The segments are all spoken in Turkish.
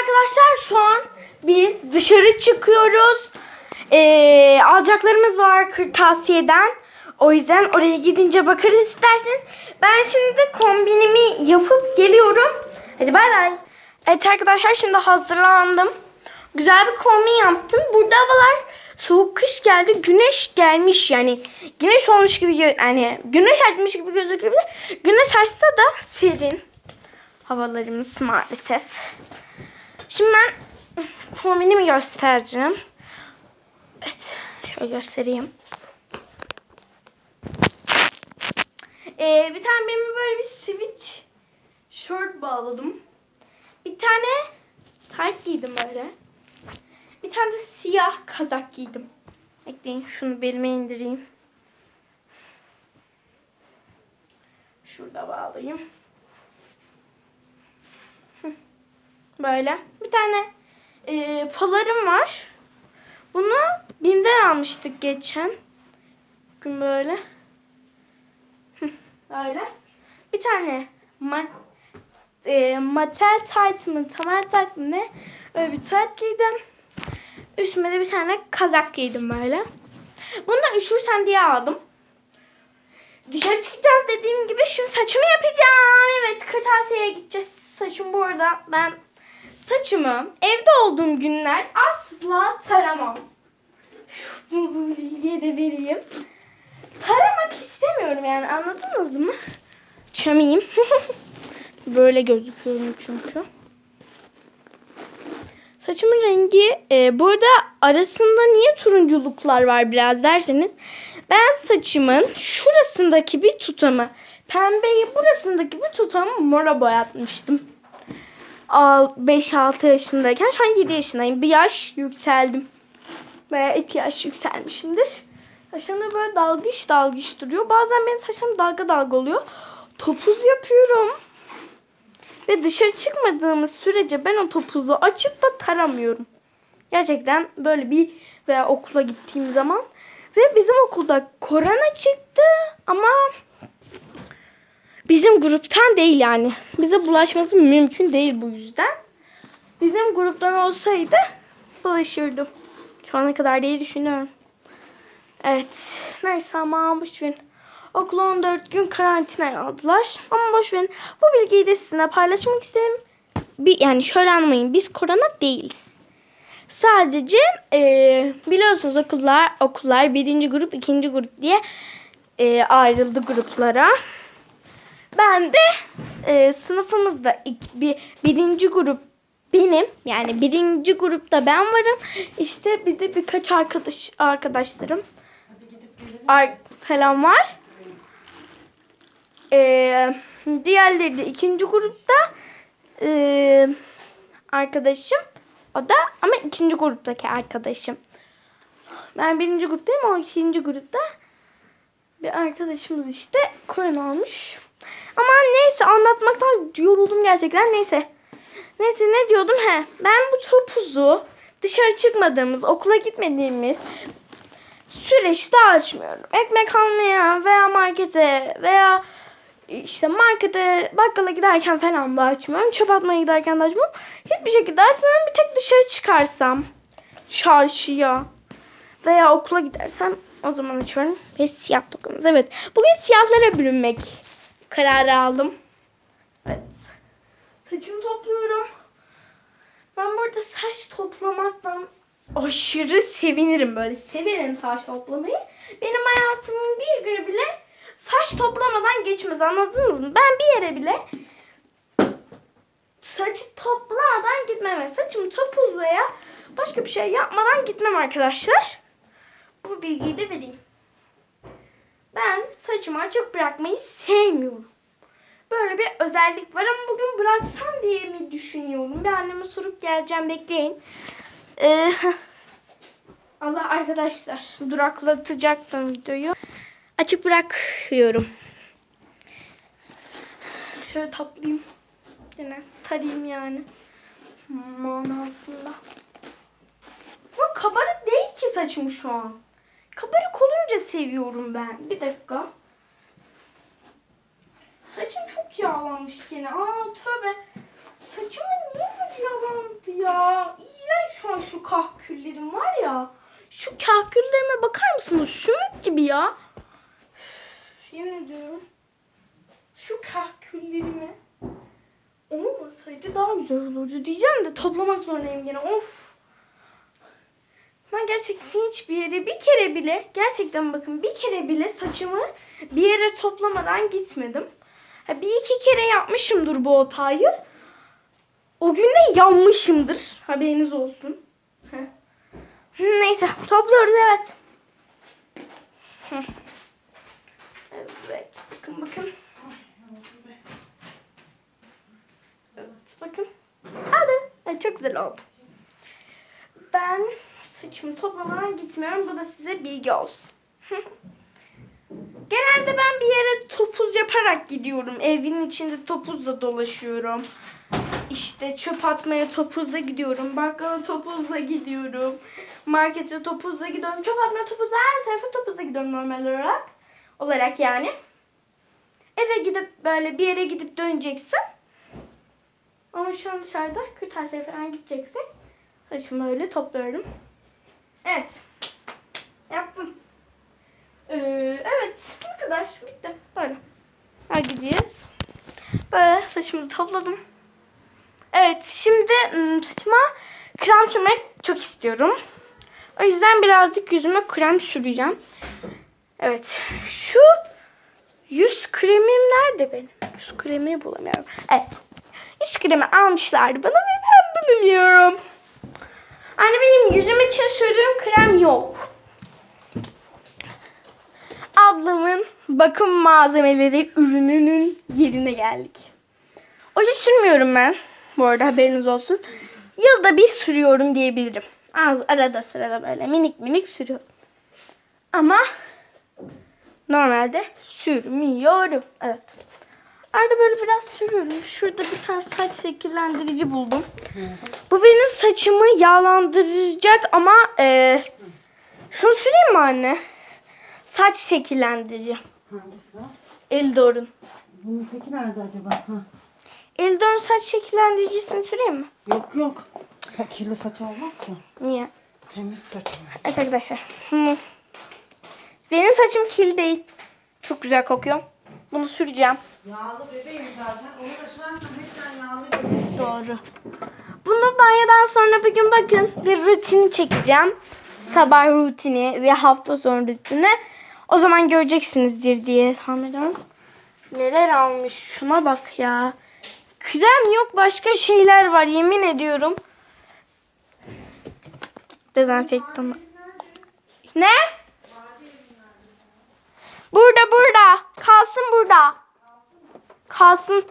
arkadaşlar şu an biz dışarı çıkıyoruz. Ee, alacaklarımız var kırtasiyeden. O yüzden oraya gidince bakarız isterseniz. Ben şimdi kombinimi yapıp geliyorum. Hadi bay bay. Evet arkadaşlar şimdi hazırlandım. Güzel bir kombin yaptım. Burada havalar soğuk kış geldi. Güneş gelmiş yani. Güneş olmuş gibi yani güneş açmış gibi gözüküyor. Güneş açsa da serin havalarımız maalesef. Şimdi ben kombinimi göstereceğim. Evet. Şöyle göstereyim. Ee, bir tane benim böyle bir switch short bağladım. Bir tane tight giydim böyle. Bir tane de siyah kazak giydim. Bekleyin şunu belime indireyim. Şurada bağlayayım. Hı. Böyle. Bir tane e, polarım var. Bunu BİM'den almıştık geçen gün böyle. Hı, Böyle. Bir tane ma e, matel tight mı, tamel tight mı ne? Öyle bir tight giydim. Üstüme de bir tane kazak giydim böyle. Bunu da üşürsem diye aldım. Dışarı çıkacağız dediğim gibi şimdi saçımı yapacağım. Evet kırtasiyeye gideceğiz. Saçım bu arada ben saçımı evde olduğum günler asla taramam. Bu, bu bilgiyi de vereyim. Taramak istemiyorum yani anladınız mı? Çömeyim. Böyle gözüküyorum çünkü. Saçımın rengi e, burada arasında niye turunculuklar var biraz derseniz ben saçımın şurasındaki bir tutamı pembeyi burasındaki bir tutamı mora boyatmıştım. 5-6 yaşındayken şu an 7 yaşındayım. Bir yaş yükseldim. Veya 2 yaş yükselmişimdir. Saçım da böyle dalgıç dalgıç duruyor. Bazen benim saçım dalga dalga oluyor. Topuz yapıyorum. Ve dışarı çıkmadığımız sürece ben o topuzu açıp da taramıyorum. Gerçekten böyle bir veya okula gittiğim zaman. Ve bizim okulda korona çıktı ama bizim gruptan değil yani. Bize bulaşması mümkün değil bu yüzden. Bizim gruptan olsaydı bulaşırdım. Şu ana kadar diye düşünüyorum. Evet. Neyse ama boşverin. Okulu 14 gün karantinaya aldılar. Ama boşverin. Bu bilgiyi de sizinle paylaşmak istedim. Bir, yani şöyle anlamayın. Biz korona değiliz. Sadece eee, biliyorsunuz okullar okullar birinci grup, ikinci grup diye eee, ayrıldı gruplara. Ben de eee, sınıfımızda ilk, bir, birinci grup benim. Yani birinci grupta ben varım. İşte bir de birkaç arkadaş arkadaşlarım ar- falan var. Ee, diğerleri de ikinci grupta ee, arkadaşım. O da ama ikinci gruptaki arkadaşım. Ben birinci gruptayım o ikinci grupta. Bir arkadaşımız işte korona olmuş. Ama neyse anlatmaktan yoruldum gerçekten. Neyse. Neyse ne diyordum he. Ben bu topuzu dışarı çıkmadığımız, okula gitmediğimiz süreçte açmıyorum. Ekmek almaya veya markete veya işte markete bakkala giderken falan da açmıyorum. Çöp atmaya giderken de açmıyorum. Hiçbir şekilde açmıyorum. Bir tek dışarı çıkarsam çarşıya veya okula gidersem o zaman açıyorum. Ve siyah tokamız. Evet. Bugün siyahlara bürünmek kararı aldım. Evet. Saçımı topluyorum. Ben burada saç toplamaktan aşırı sevinirim böyle. Severim saç toplamayı. Benim hayatımın bir günü bile saç toplamadan geçmez anladınız mı? Ben bir yere bile saçı toplamadan gitmem. Saçımı topuz veya başka bir şey yapmadan gitmem arkadaşlar. Bu bilgiyi de vereyim. Ben saçımı açık bırakmayı sevmiyorum. Böyle bir özellik var ama bugün bıraksam diye mi düşünüyorum. Bir anneme sorup geleceğim bekleyin. Ee, Allah arkadaşlar duraklatacaktım videoyu. Açık bırakıyorum. Şöyle toplayayım. Yine tarayayım yani. Manasında. Ama kabarık değil ki saçım şu an. Kabarık olunca seviyorum ben. Bir dakika. Çok yağlanmış gene. Aa tövbe. Saçımı niye böyle yağlandı ya. İğrenç şu an şu kahküllerim var ya. Şu kahküllerime bakar mısınız? Sümük gibi ya. Üf, Yemin ediyorum. Şu kahküllerime olmasaydı daha güzel olurdu diyeceğim de toplamak zorundayım gene. Of. Ben gerçekten hiçbir yere bir kere bile gerçekten bakın bir kere bile saçımı bir yere toplamadan gitmedim. Bir iki kere yapmışımdır bu hatayı. O gün de yanmışımdır. Haberiniz olsun. Neyse topluyoruz evet. Evet bakın bakın. Evet bakın. Hadi. Evet, çok güzel oldu. Ben saçımı toplamadan gitmiyorum. Bu da size bilgi olsun. Genelde ben bir yere topuz yaparak gidiyorum. Evin içinde topuzla dolaşıyorum. İşte çöp atmaya topuzla gidiyorum. Bakkala topuzla gidiyorum. Markete topuzla gidiyorum. Çöp atmaya topuzla her tarafa topuzla gidiyorum normal olarak. Olarak yani. Eve gidip böyle bir yere gidip döneceksin. Ama şu an dışarıda kırtasiye falan gideceksek saçımı öyle topluyorum. Evet. Yaptım. Ee, evet. Bu kadar. Bitti. Böyle. Hadi gideceğiz. Böyle saçımı topladım. Evet. Şimdi ım, saçıma krem sürmek çok istiyorum. O yüzden birazcık yüzüme krem süreceğim. Evet. Şu yüz kremim nerede benim? Yüz kremi bulamıyorum. Evet. Yüz kremi almışlardı bana ve ben bulamıyorum. Anne benim yüzüm için sürdüğüm krem yok. Ablamın bakım malzemeleri ürününün yerine geldik. Oje sürmüyorum ben. Bu arada haberiniz olsun. Yılda bir sürüyorum diyebilirim. Az arada sırada böyle minik minik sürüyorum. Ama normalde sürmüyorum. Evet. Arada böyle biraz sürüyorum. Şurada bir tane saç şekillendirici buldum. Bu benim saçımı yağlandıracak ama e, şunu süreyim mi anne? Saç şekillendirici. Hangisi? Eldor'un. Bunun teki nerede acaba? Ha. Eldor'un saç şekillendiricisini süreyim mi? Yok yok. Sa kirli saç olmaz ki. Niye? Temiz saç mı? Evet arkadaşlar. Hı. Benim saçım kirli değil. Çok güzel kokuyor. Bunu süreceğim. Yağlı bebeğim zaten. Onu da sürersen hepten yağlı bebeğim. Doğru. Bunu banyodan sonra bugün bakın bir rutini çekeceğim. Sabah rutini ve hafta sonu rutini. O zaman göreceksinizdir diye tahmin ediyorum. Neler almış şuna bak ya. Krem yok başka şeyler var yemin ediyorum. Dezenfektan. Ne? Burada burada. Kalsın burada. Kalsın.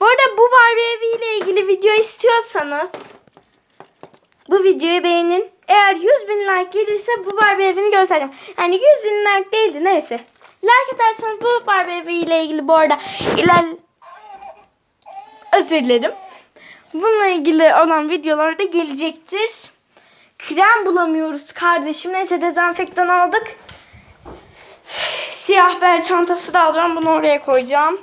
Bu arada bu Barbie evi ile ilgili video istiyorsanız bu videoyu beğenin. Eğer 100 bin like gelirse bu Barbie evini göstereceğim. Yani 100 bin like değildi neyse. Like atarsanız bu Barbie evi ile ilgili bu arada iler... Özür dilerim. Bununla ilgili olan videolar da gelecektir. Krem bulamıyoruz kardeşim. Neyse dezenfektan aldık. Siyah bel çantası da alacağım. Bunu oraya koyacağım.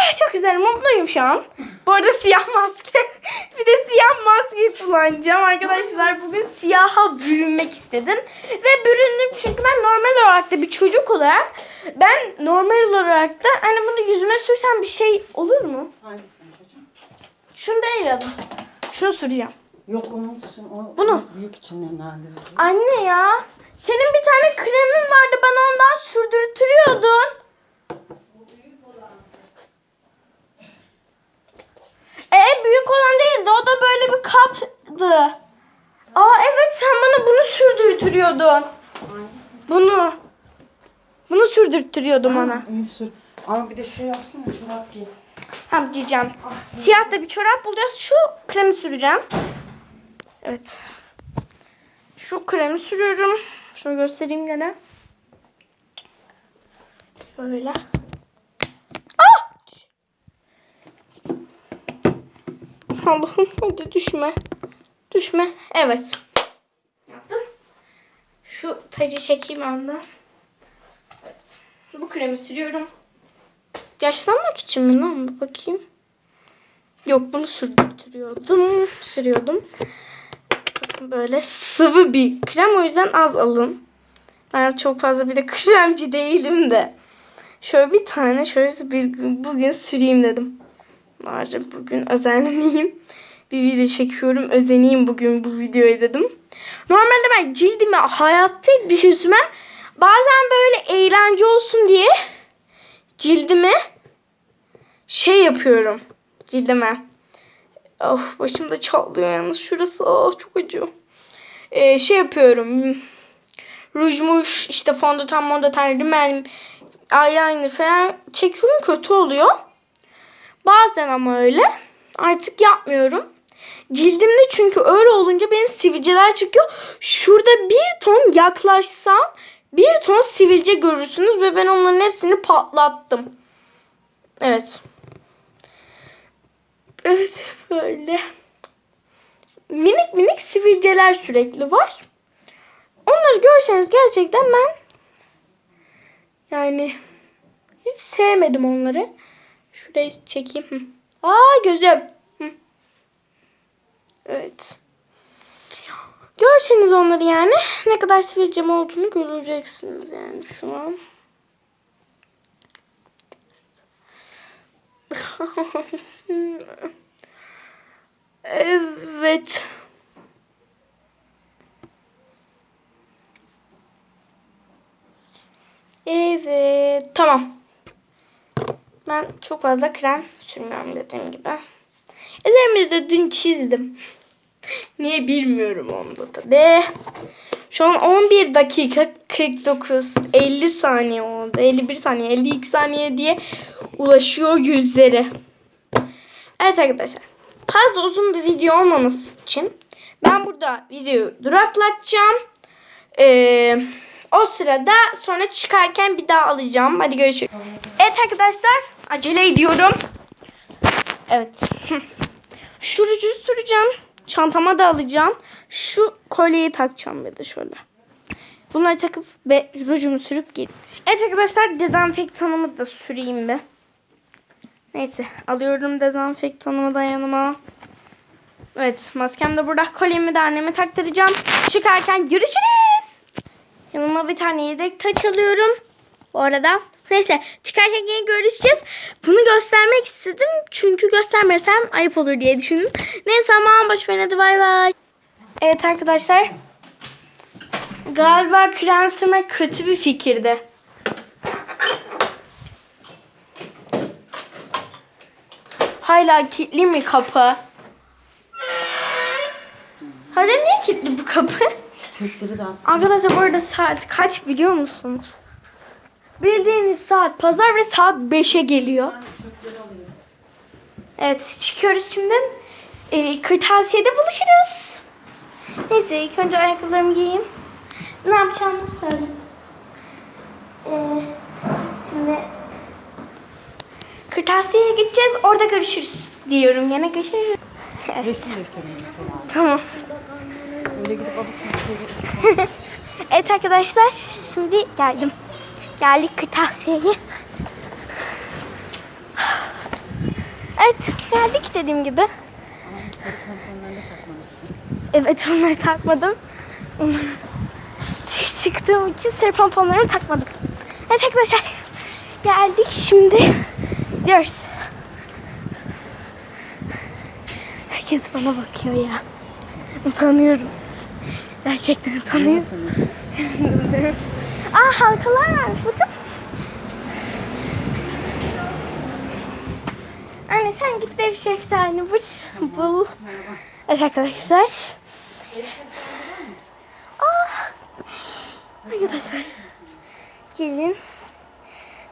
Ay çok güzel mutluyum şu an. Bu arada siyah maske. bir de siyah maske kullanacağım arkadaşlar. Bugün siyaha bürünmek istedim. Ve büründüm çünkü ben normal olarak da bir çocuk olarak ben normal olarak da hani bunu yüzüme sürsem bir şey olur mu? Hangisini çocuğum? Şunu değil adım. Şunu süreceğim. Yok onun için. O Bunu? Büyük için nemlendirici. Anne ya. Senin bir tane kremin vardı. Bana ondan sürdürtüyordun. E büyük olan değildi. O da böyle bir kaptı. Aa evet sen bana bunu sürdürtüyordun. Hangisi? Bunu. Bunu sürdürtüyordun bana. Ha, iyi sür. Ama bir de şey yapsana çorap giy. Hem diyeceğim. Siyah da bir çorap bulacağız. Şu kremi süreceğim. Evet. Şu kremi sürüyorum. Şunu göstereyim gene. Böyle. Ah! Allah'ım hadi düşme. Düşme. Evet. Yaptım. Şu tacı çekeyim önden. Evet. Bu kremi sürüyorum. Yaşlanmak için mi lan? Bir bakayım. Yok bunu sürdürüyordum. Sürüyordum. Bakın böyle sıvı bir krem o yüzden az alın. Ben çok fazla bir de kremci değilim de. Şöyle bir tane şöyle bir gün, bugün süreyim dedim. Bari bugün özenleyeyim. Bir video çekiyorum. Özeneyim bugün bu videoya dedim. Normalde ben cildime hayatta bir şey sürmem. Bazen böyle eğlence olsun diye cildime şey yapıyorum. Cildime. Of başım da çatlıyor yalnız şurası. Oh çok acıyor. Ee, şey yapıyorum. Rujmuş işte fondöten fondöten rimel eyeliner falan çekiyorum kötü oluyor. Bazen ama öyle. Artık yapmıyorum. Cildimde çünkü öyle olunca benim sivilceler çıkıyor. Şurada bir ton yaklaşsam bir ton sivilce görürsünüz ve ben onların hepsini patlattım. Evet. Evet böyle. Minik minik sivilceler sürekli var. Onları görseniz gerçekten ben yani hiç sevmedim onları. Şurayı çekeyim. Aa gözüm. Evet. Görseniz onları yani ne kadar sivilcem olduğunu göreceksiniz yani şu an. evet. Evet. Tamam. Ben çok fazla krem sürmüyorum dediğim gibi. Üzerimi de dün çizdim. Niye bilmiyorum onda tabi. Şu an 11 dakika 49 50 saniye oldu. 51 saniye 52 saniye diye ulaşıyor yüzleri. Evet arkadaşlar. Fazla uzun bir video olmaması için ben burada videoyu duraklatacağım. Ee, o sırada sonra çıkarken bir daha alacağım. Hadi görüşürüz. Evet arkadaşlar acele ediyorum. Evet. Şu ruju süreceğim. Çantama da alacağım. Şu kolyeyi takacağım bir de şöyle. Bunları takıp ve rujumu sürüp gelip. Evet arkadaşlar dezenfektanımı da süreyim bir. Neyse alıyorum dezenfektanımı da yanıma. Evet maskem de burada. Kolyemi de anneme taktıracağım. Çıkarken görüşürüz. Yanıma bir tane yedek taç alıyorum. Bu arada. Neyse çıkarken yine görüşeceğiz. Bunu göstermek istedim. Çünkü göstermesem ayıp olur diye düşündüm. Neyse aman boşverin hadi bay bay. Evet arkadaşlar. Galiba krem sürmek kötü bir fikirdi. Hala kilitli mi kapı? Hala niye kilitli bu kapı? Arkadaşlar bu arada saat kaç biliyor musunuz? Bildiğiniz saat pazar ve saat 5'e geliyor. Evet çıkıyoruz şimdi. Ee, kırtasiyede buluşuruz. Neyse ilk önce ayakkabılarımı giyeyim. Ne yapacağımızı söyle. Ee, şimdi kırtasiyeye gideceğiz. Orada görüşürüz diyorum. Yine görüşürüz. Evet. Resim defteri mesela. Tamam. Öyle gidip alıp Evet arkadaşlar şimdi geldim. Geldik kırtasiyeye. Evet geldik dediğim gibi. Evet onları takmadım. Çıktığım için sarı pomponlarımı takmadım. Evet arkadaşlar geldik şimdi gidiyoruz. Herkes bana bakıyor ya. Utanıyorum. Gerçekten utanıyorum. Aa halkalar varmış bakın. Anne sen git dev şeftali bul. Evet arkadaşlar. Aa, arkadaşlar. Gelin.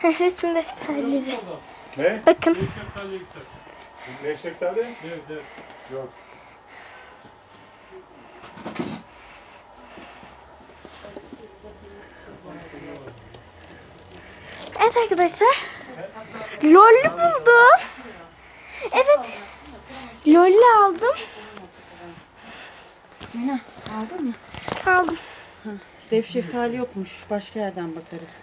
Resim defterleri. Ne? Bakın. Ne şeftali? Evet, evet. Yok. Evet arkadaşlar. Lolli buldum. Evet. Lolli aldım. Mina aldın mı? Aldım. Dev şeftali yokmuş. Başka yerden bakarız.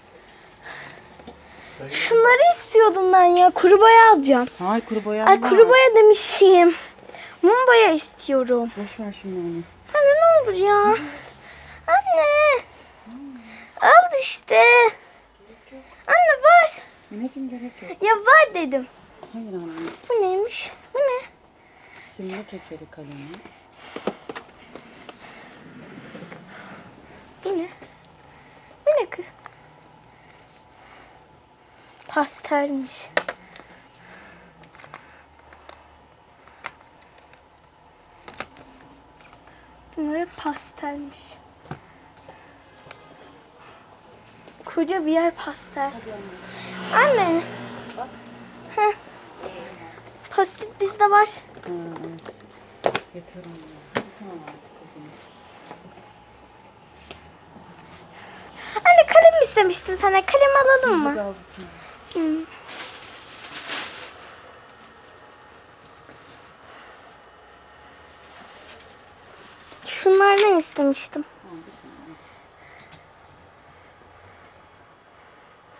Şunları istiyordum ben ya. Kuru boya alacağım. Hay kuru boyan Ay var. kuru boya demişim. Mum boya istiyorum. Boş ver şimdi onu. Anne ne olur ya. Anne. Al işte. Mineciğim gerek yok. Ya var dedim. Hayır anne. Bu neymiş? Bu ne? Simli keçeli kalemi. Bu ne? Bu ne kız? Pastelmiş. Bunlar hep pastelmiş. Koca bir yer pastel. Anne. Heh. Bizde var. Yeter. Anne kalem istemiştim sana. Kalem alalım mı? Hı. Şunlardan istemiştim. Al bir tane.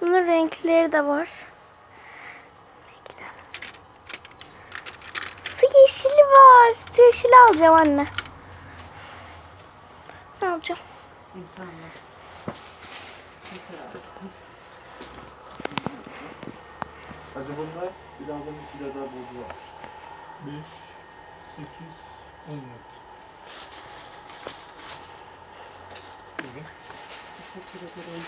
Bunun renkleri de var. Su yeşili var. Su yeşili alacağım anne. Ne alacağım? Hadi bunlar birazdan iki de daha bozu var. 5, 8, 10 yok. Teşekkür ederim.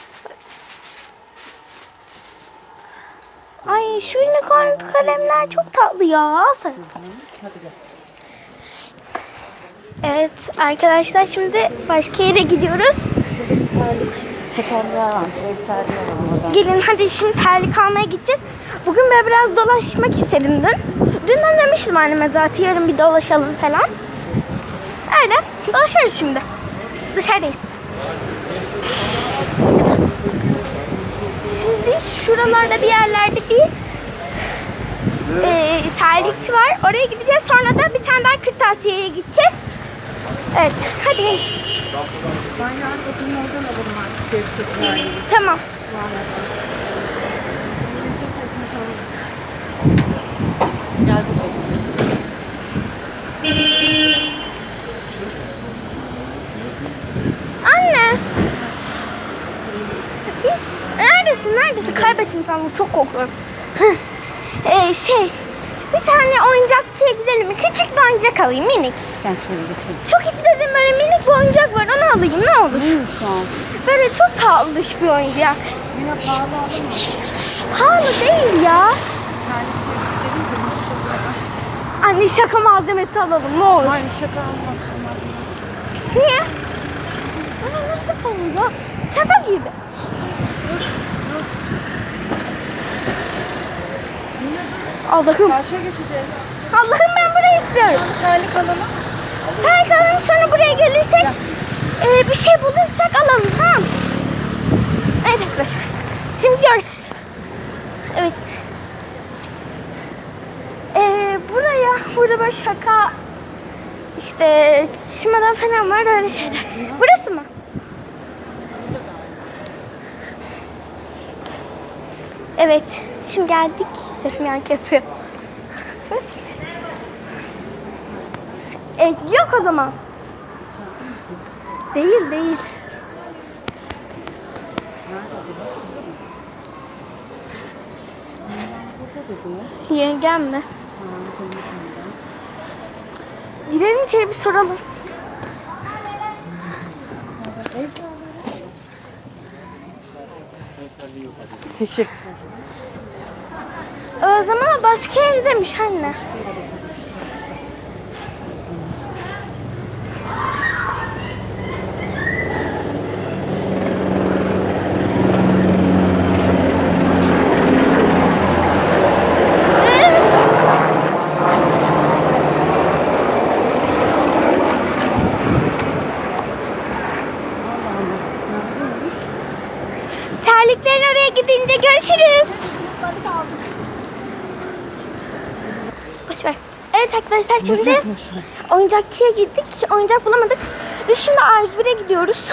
Ay şu unicorn kalemler çok tatlı ya. Al sen. Hı hı. Hadi gel. Evet arkadaşlar şimdi başka yere gidiyoruz. Gelin hadi şimdi terlik almaya gideceğiz. Bugün böyle biraz dolaşmak istedim dün. Dünden demiştim anneme zaten yarın bir dolaşalım falan. Öyle dolaşıyoruz şimdi. Dışarıdayız. Şimdi şuralarda bir yerlerde bir e, terlikçi var. Oraya gideceğiz. Sonra da bir tane daha kırtasiyeye gideceğiz. Evet. Hadi. Ben yarın okulun oradan alırım artık. Sevgi terliği. Tamam. Gel bakalım. Anne. Biz- Neredesin? Kaybettim bunu. Çok korkuyorum. Ee, şey. Bir tane oyuncakçıya gidelim mi? Küçük bir oyuncak alayım minik. Gel şöyle geçelim. Çok istediğim böyle minik bir oyuncak var. Onu alayım ne olur. Neymiş? Böyle çok tatlış bir oyuncak. Yine pahalı mı? Pahalı değil ya. Anne şaka malzemesi alalım ne olur. Hayır şaka almak. Niye? Anne nasıl pahalı? Şaka gibi. Allah'ım. Karşıya geçeceğiz. Allah'ım ben burayı istiyorum. Terlik alalım. Terk alalım sonra buraya gelirsek e, bir şey bulursak alalım tamam? Evet arkadaşlar. Şimdi gidiyoruz. Evet. E, buraya burada böyle şaka işte şimadan falan var öyle şeyler. Burası mı? Evet. Şimdi geldik. Sefim yankı yapıyor. E, yok o zaman. Değil değil. Yengem mi? Gidelim içeri bir soralım. Teşekkür O zaman başka yere demiş anne. Allah Allah. Neredeymiş? Terliklerin oraya gidince görüşürüz. Boş ver. Evet arkadaşlar şimdi oyuncakçıya girdik. Oyuncak bulamadık. Biz şimdi A101'e gidiyoruz.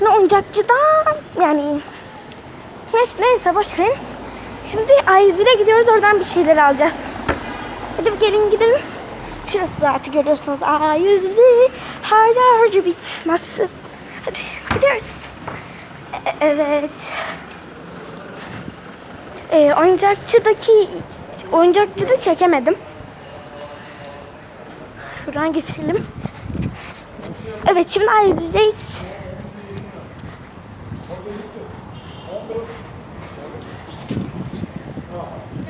Ne oyuncakçıda yani neyse neyse boş verin. Şimdi A101'e gidiyoruz oradan bir şeyler alacağız. Hadi gelin gidelim. Şurası zaten görüyorsunuz. A101 harcar bitmez. Hadi gidiyoruz. E- evet. Ee, oyuncakçıdaki oyuncakçıda çekemedim. Şuradan geçelim. Evet şimdi A101'deyiz.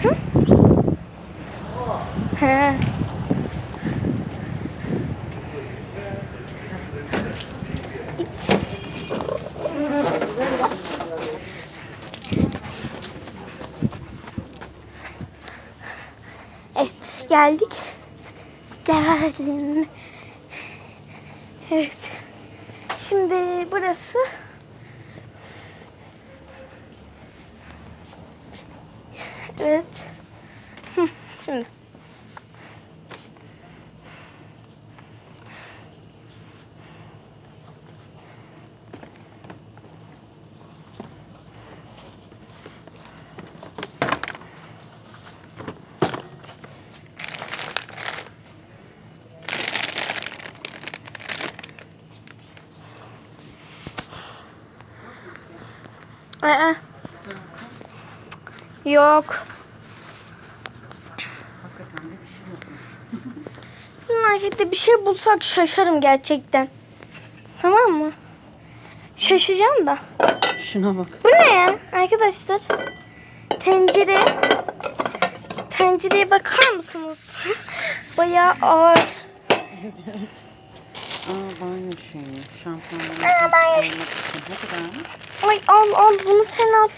Hı? He. Evet geldik. Geldin. Evet. Şimdi burası Evet. Hı, Şimdi. Aa. Yok. Şey yok. Markette bir şey bulsak şaşarım gerçekten. Tamam mı? Şaşacağım da. Şuna bak. Bu ne ya arkadaşlar? Tencere. Tencereye bakar mısınız? Bayağı ağır. Aa banyo şeyi. Şampuanları. Aa, banyo için. Ne kadarmış? Ay al al bunu sen al.